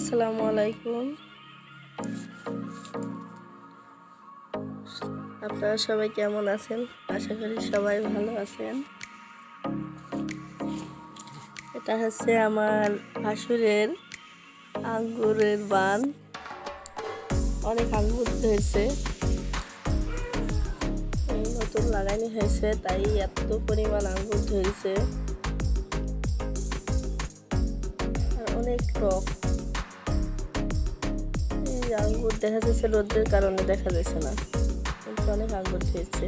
আসসালামু আলাইকুম। আপনারা সবাই কেমন আছেন? আশা করি সবাই ভালো আছেন। এটা হচ্ছে আমার ভাসুরের আঙ্গুরের বান। অনেক আঙ্গুর হয়েছে নতুন লাগানো হয়েছে, তাই এত পরিমাণ আঙ্গুর ধরেছে। অনেক এই যে আঙ্গুর দেখা যাচ্ছে রোদ্রের কারণে দেখা যাচ্ছে না। কিন্তু অনেক আঙ্গুর খেয়েছে।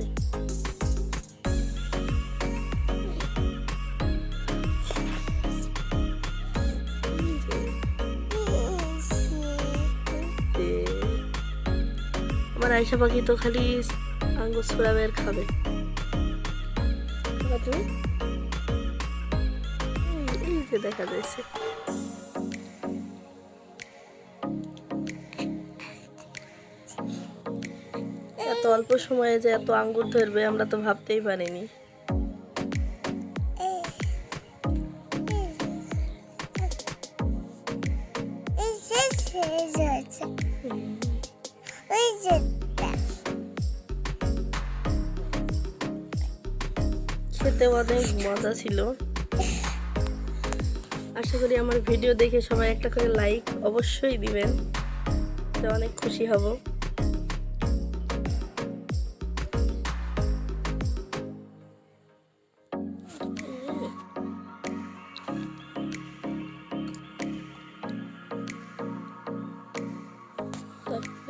আমার আয়সা পাখি তো খালি আঙ্গুর ছড়াবে আর খাবে। দেখা যাচ্ছে। এত অল্প সময়ে যে এত আঙ্গুর ধরবে, আমরা তো ভাবতেই পারিনি। খেতে অনেক মজা ছিল। আশা করি আমার ভিডিও দেখে সবাই একটা করে লাইক অবশ্যই দিবেন। অনেক খুশি হব।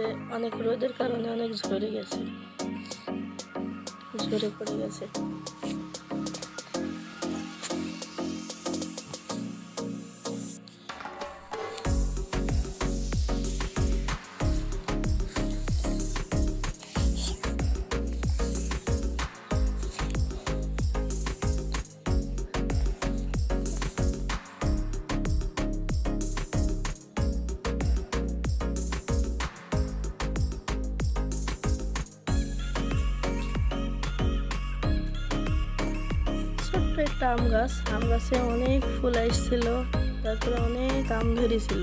তারপরে অনেক রোদের কারণে অনেক ঝরে গেছে। ঝরে পড়ে গেছে। ছোট্ট একটা আম গাছ। আম গাছে অনেক ফুল আসছিল, তারপরে অনেক আম ধরেছিল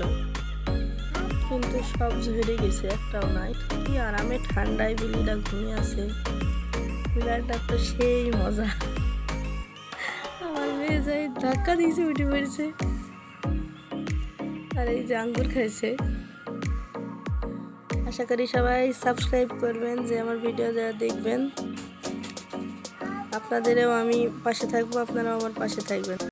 কিন্তু সব ঝরে গেছে, একটাও নাই। কি আরামে ঠান্ডায় বিলিটা ঘুমিয়ে আছে। বিড়ালটা তো সেই মজা। আমার মেয়ে যাই ধাক্কা দিয়েছে, উঠে পড়েছে। আর এই যে আঙ্গুর খাইছে। আশা করি সবাই সাবস্ক্রাইব করবেন, যে আমার ভিডিও যারা দেখবেন। আপনাদেরও আমি পাশে থাকব আপনারাও আমার পাশে থাকবেন।